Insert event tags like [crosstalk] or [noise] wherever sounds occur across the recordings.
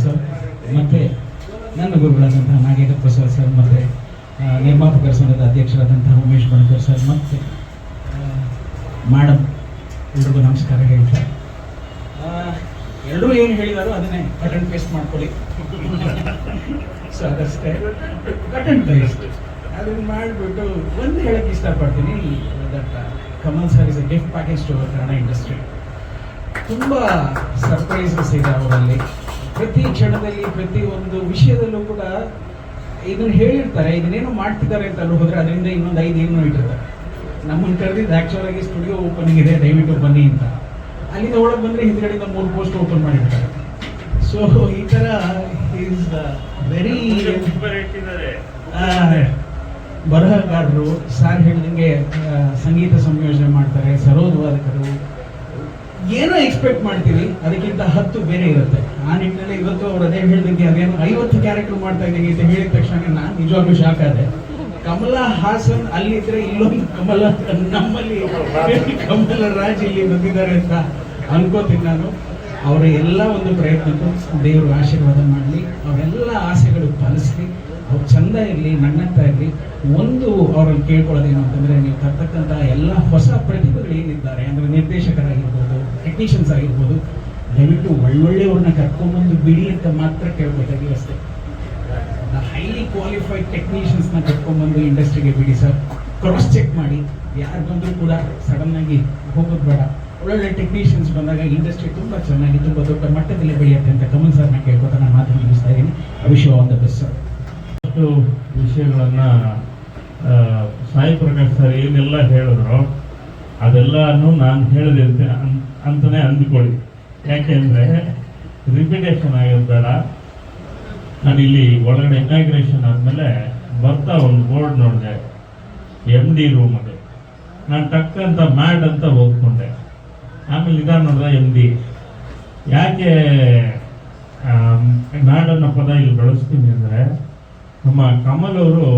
Sir ಮತ್ತು ನನ್ನ ಗುರುಗಳಾದಂತಹ Nagendra Prasad sir ಮತ್ತು ನಿರ್ಮಾಪಕರ ಸಂಘದ ಅಧ್ಯಕ್ಷರಾದಂತಹ ಉಮೇಶ್ ಬಣಕರ್ ಸರ್ ಮತ್ತು ಮೇಡಮ್ ಎಲ್ರಿಗೂ ನಮಸ್ಕಾರ ಹೇಳ್ತಾರೆ ಎಲ್ಲರೂ ಏನು ಹೇಳಿದಾರೋ ಅದನ್ನೇ ಕಟ್ ಅಂಡ್ ಪೇಸ್ಟ್ ಮಾಡ್ಕೊಳ್ಳಿ. [laughs] ಸೊ ಅದಷ್ಟೇ. ಕಟ್ ಅಂಡ್ ಪೇಸ್ಟ್ ಅದನ್ನು ಮಾಡಿಬಿಟ್ಟು ಒಂದು ಹೇಳಕ್ಕೆ ಇಷ್ಟಪಡ್ತೀನಿ. That Kamal sir is gift package to Kannada industry ತುಂಬ ಸರ್ಪ್ರೈಸಸ್ ಇದೆ ಅವರಲ್ಲಿ. ಪ್ರತಿ ಕ್ಷಣದಲ್ಲಿ ಪ್ರತಿ ಒಂದು ವಿಷಯದಲ್ಲೂ ಕೂಡ ಇದನ್ನ ಹೇಳಿರ್ತಾರೆ, ಇದನ್ನೇನು ಮಾಡ್ತಿದ್ದಾರೆ ಅಂತ ಅಲ್ಲಿ ಹೋದ್ರೆ ಅದರಿಂದ ಇನ್ನೊಂದು ಐದು ಏನೋ ಇಟ್ಟಿರ್ತಾರೆ. ನಮ್ಮನ್ನು ಕರೆದಿದ್ದು ಆ್ಯಕ್ಚುಲ್ ಆಗಿ ಸ್ಟುಡಿಯೋ ಓಪನಿಂಗ್ ಇದೆ ದಯವಿಟ್ಟು ಬನ್ನಿ ಅಂತ. ಅಲ್ಲಿಂದ ಒಳಗೆ ಬಂದರೆ ಹಿಂದ್ಗಡೆಯಿಂದ ಮೂರು ಪೋಸ್ಟ್ ಓಪನ್ ಮಾಡಿರ್ತಾರೆ. ಸೊ ಈ ಥರ ಈಸ್ ವೆರಿ ಬರಹಗಾರರು ಸಾರ್ ಹೇಳಿದಂಗೆ ಸಂಗೀತ ಸಂಯೋಜನೆ ಮಾಡ್ತಾರೆ ಸರೋದ್ ವಾದಕರು ಏನೋ ಎಕ್ಸ್ಪೆಕ್ಟ್ ಮಾಡ್ತೀವಿ, ಅದಕ್ಕಿಂತ ಹತ್ತು ಬೇರೆ ಇರುತ್ತೆ. ಆ ನಿಟ್ಟಿನಲ್ಲಿ ಇವತ್ತು ಅವ್ರು ಅದೇ ಹೇಳಿದಂಗೆ ಅದೇನು ಐವತ್ತು ಕ್ಯಾರೆಕ್ಟರ್ ಮಾಡ್ತಾ ಇದ್ದೀನಿ ಅಂತ ಹೇಳಿದ ತಕ್ಷಣ ನಾನು ನಿಜವಾಗ್ಲೂ ಶಾಕ್ ಆದೆ. ಕಮಲಾ ಹಾಸನ್ ಅಲ್ಲಿದ್ರೆ ಇಲ್ಲೊಂದು ಕಮಲ, ನಮ್ಮಲ್ಲಿ ಕಮಲ ರಾಜ್ ಇಲ್ಲಿ ಬಂದಿದ್ದಾರೆ ಅಂತ ಅನ್ಕೋತೀನಿ ನಾನು. ಅವರ ಎಲ್ಲ ಒಂದು ಪ್ರಯತ್ನಕ್ಕೂ ದೇವರು ಆಶೀರ್ವಾದ ಮಾಡಲಿ, ಅವರೆಲ್ಲ ಆಸೆಗಳು ಫಲಿಸ್ಲಿ ಅವ್ರು ಚಂದ ಇರಲಿ ನನ್ನಂತ ಇರಲಿ. ಒಂದು ಅವ್ರಲ್ಲಿ ಕೇಳ್ಕೊಳ್ಳೋದೇನು ಅಂತಂದರೆ, ನೀವು ತರ್ತಕ್ಕಂಥ ಎಲ್ಲ ಹೊಸ ಪ್ರತಿಭೆಗಳು ಏನಿದ್ದಾರೆ ಅಂದರೆ ನಿರ್ದೇಶಕರಾಗಿರ್ಬೋದು ಟೆಕ್ನಿಷಿಯನ್ಸ್ ಆಗಿರ್ಬೋದು ದಯವಿಟ್ಟು ಒಳ್ಳೊಳ್ಳೆಯವ್ರನ್ನ ಕರ್ಕೊಂಡ್ಬಂದು ಬಿಡಿ ಅಂತ ಮಾತ್ರ ಕೇಳ್ಬೇಕಾಗಿ ಅಷ್ಟೇ. ಹೈಲಿ ಕ್ವಾಲಿಫೈಡ್ ಟೆಕ್ನಿಷಿಯನ್ಸ್ನ ಕರ್ಕೊಂಡ್ಬಂದು ಇಂಡಸ್ಟ್ರಿಗೆ ಬಿಡಿ ಸರ್. ಕ್ರಾಸ್ ಚೆಕ್ ಮಾಡಿ. ಯಾರು ಬಂದರೂ ಕೂಡ ಸಡನ್ ಆಗಿ ಹೋಗೋದು ಬೇಡ. ಒಳ್ಳೊಳ್ಳೆ ಟೆಕ್ನಿಷಿಯನ್ಸ್ ಬಂದಾಗ ಇಂಡಸ್ಟ್ರಿ ತುಂಬ ಚೆನ್ನಾಗಿ, ತುಂಬ ದೊಡ್ಡ ಮಟ್ಟದಲ್ಲಿ ಬೆಳೆಯುತ್ತೆ ಅಂತ ಕಮಲ್ ಸರ್ನ ಕೇಳ್ಕೊತ ನಾನು ಮಾತು ಮುಗಿಸ್ತಾ ಇದ್ದೀನಿ. ವಿಶ್ ಅಂತ ದ ಬೆಸ್ಟ್ ಸರ್ ಅಷ್ಟು ವಿಷಯಗಳನ್ನು ಸಾಯಿ ಪ್ರಕಾಶ್ ಸರ್ ಏನೆಲ್ಲ ಹೇಳಿದ್ರು ಅದೆಲ್ಲನೂ ನಾನು ಹೇಳದಿರ್ತೇನೆ ಅಂತ ಅನ್- ಅಂತಾನೆ ಅಂದ್ಕೊಳ್ಳಿ. ಯಾಕೆಂದ್ರೆ ರಿಪಿಟೇಷನ್ ಬೇಡ ನಾನು ಇಲ್ಲಿ ಒಳಗಡೆ ಇನಾಗ್ರೇಷನ್ ಆದಮೇಲೆ ಬರ್ತಾ ಒಂದು ಬೋರ್ಡ್ ನೋಡಿದೆ. ಎಂ ಡಿ ರೂಮ್ ಅದು ನಾನು ಟಕ್ ಅಂತ ಮ್ಯಾಡ್ ಅಂತ ಓದ್ಕೊಂಡೆ ಆಮೇಲೆ ನಿಧಾನ ನೋಡಿದೆ ಎಂ ಡಿ ಯಾಕೆ ಮ್ಯಾಡ್ ಅನ್ನೋ ಪದ ಇಲ್ಲಿ ಬಳಸ್ತೀನಿ ಅಂದರೆ, ನಮ್ಮ ಕಮಲ್ ಅವರು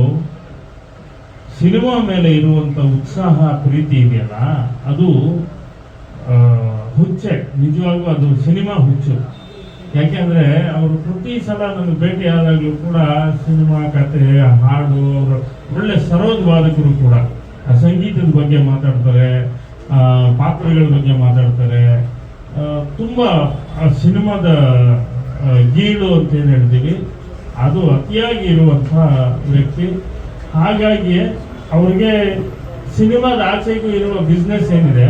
ಸಿನಿಮಾ ಮೇಲೆ ಇರುವಂತ ಉತ್ಸಾಹ ಪ್ರೀತಿ ಇದೆಯಲ್ಲ, ಅದು ಹುಚ್ಚೆ. ನಿಜವಾಗ್ಲೂ ಅದು ಸಿನಿಮಾ ಹುಚ್ಚು. ಯಾಕೆಂದ್ರೆ ಅವರು ಪ್ರತಿ ಸಲ ನಮಗೆ ಭೇಟಿ ಆದಾಗಲೂ ಕೂಡ ಸಿನಿಮಾ ಕತೆ ಹಾಡು, ಅವರ ಒಳ್ಳೆ ಸರೋದ್ ವಾದಕರು ಕೂಡ. ಆ ಸಂಗೀತದ ಬಗ್ಗೆ ಮಾತಾಡ್ತಾರೆ ಪಾತ್ರಗಳ ಬಗ್ಗೆ ಮಾತಾಡ್ತಾರೆ. ತುಂಬ ಸಿನಿಮಾದ ಗೀಳು ಅಂತ ಏನು ಹೇಳ್ತೀವಿ? ಅದು ಅತಿಯಾಗಿ ಇರುವಂಥ ವ್ಯಕ್ತಿ. ಹಾಗಾಗಿ ಅವ್ರಿಗೆ ಸಿನಿಮಾದ ಆಚೆಗೂ ಇರುವ ಬಿಸ್ನೆಸ್ ಏನಿದೆ,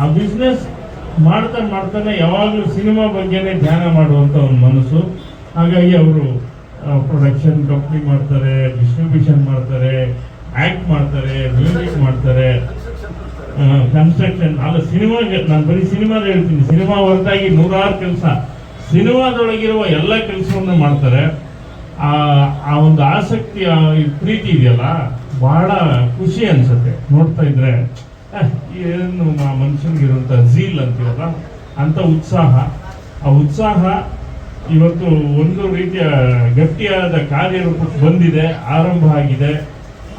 ಆ ಬಿಸ್ನೆಸ್ ಮಾಡ್ತಾ ಮಾಡ್ತಾನೆ ಯಾವಾಗಲೂ ಸಿನಿಮಾ ಬಗ್ಗೆನೇ ಧ್ಯಾನ ಮಾಡುವಂಥ ಒಂದು ಮನಸ್ಸು. ಹಾಗಾಗಿ ಅವರು ಪ್ರೊಡಕ್ಷನ್ ಕಂಪ್ನಿ ಮಾಡ್ತಾರೆ ಡಿಸ್ಟ್ರಿಬ್ಯೂಷನ್ ಮಾಡ್ತಾರೆ ಆಕ್ಟ್ ಮಾಡ್ತಾರೆ ಮ್ಯೂಸಿಕ್ ಮಾಡ್ತಾರೆ ಕನ್ಸ್ಟ್ರಕ್ಷನ್ ಅಲ್ಲ, ಸಿನಿಮಾಗೆ, ನಾನು ಬರೀ ಸಿನಿಮಾದ ಹೇಳ್ತೀನಿ, ಸಿನಿಮಾ ಹೊರತಾಗಿ ನೂರಾರು ಕೆಲಸ. ಸಿನಿಮಾದೊಳಗಿರುವ ಎಲ್ಲ ಕೆಲಸವನ್ನು ಮಾಡ್ತಾರೆ. ಆ ಆ ಒಂದು ಆಸಕ್ತಿ ಪ್ರೀತಿ ಇದೆಯಲ್ಲ, ಬಹಳ ಖುಷಿ ಅನ್ಸುತ್ತೆ. ನೋಡ್ತಾ ಇದ್ರೆ ಏನು ಆ ಮನುಷ್ಯನಿಗಿರುವಂತ ಝೀಲ್ ಅಂತೀವಲ್ಲ ಅಂತ ಉತ್ಸಾಹ. ಆ ಉತ್ಸಾಹ ಇವತ್ತು ಒಂದು ರೀತಿಯ ಗಟ್ಟಿಯಾದ ಕಾರ್ಯರೂಪಕ್ಕೆ ಬಂದಿದೆ, ಆರಂಭ ಆಗಿದೆ.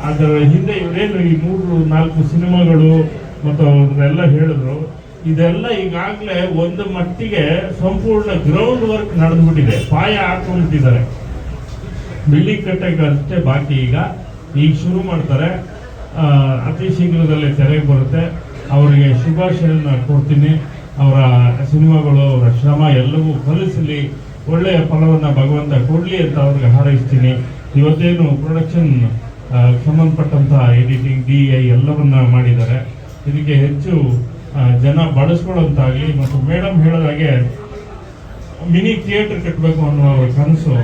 ಅದರ ಹಿಂದೆ ಇವರೇನು ಈ ಮೂರು, ನಾಲ್ಕು ಸಿನಿಮಾಗಳು ಮತ್ತು ಅವ್ರನ್ನೆಲ್ಲ ಹೇಳಿದ್ರು. ಇದೆಲ್ಲ ಈಗಾಗಲೇ ಒಂದು ಮಟ್ಟಿಗೆ ಸಂಪೂರ್ಣ ಗ್ರೌಂಡ್ ವರ್ಕ್ ನಡೆದ್ಬಿಟ್ಟಿದೆ. ಪಾಯ ಹಾಕೊಂಡ್ಬಿಟ್ಟಿದ್ದಾರೆ ಬಿಲ್ಡಿಂಗ್ ಕಟ್ಟಕ್ಕೆ ಅಷ್ಟೇ ಬಾಕಿ ಈಗ. ಈಗ ಶುರು ಮಾಡ್ತಾರೆ. ಅತಿ ಶೀಘ್ರದಲ್ಲೇ ತೆರೆಗೆ ಬರುತ್ತೆ. ಅವರಿಗೆ ಶುಭಾಶಯನ ಕೊಡ್ತೀನಿ. ಅವರ ಸಿನಿಮಾಗಳು, ಅವರ ಶ್ರಮ ಎಲ್ಲವೂ ಫಲಿಸಲಿ ಒಳ್ಳೆಯ ಫಲವನ್ನು ಭಗವಂತ ಕೊಡಲಿ ಅಂತ ಅವ್ರಿಗೆ ಹಾರೈಸ್ತೀನಿ. ಇವತ್ತೇನು ಪ್ರೊಡಕ್ಷನ್ ಸಂಬಂಧಪಟ್ಟಂತಹ ಎಡಿಟಿಂಗ್ ಡಿ ಐ ಎಲ್ಲವನ್ನ ಮಾಡಿದ್ದಾರೆ. ಇದಕ್ಕೆ ಹೆಚ್ಚು ಜನ ಬಳಸ್ಕೊಳ್ಳೋಂತಾಗಲಿ ಮತ್ತು ಮೇಡಮ್ ಹೇಳೋದಾಗೆ ಮಿನಿ ಥಿಯೇಟರ್ ಕಟ್ಟಬೇಕು ಅನ್ನೋ ಕನಸು.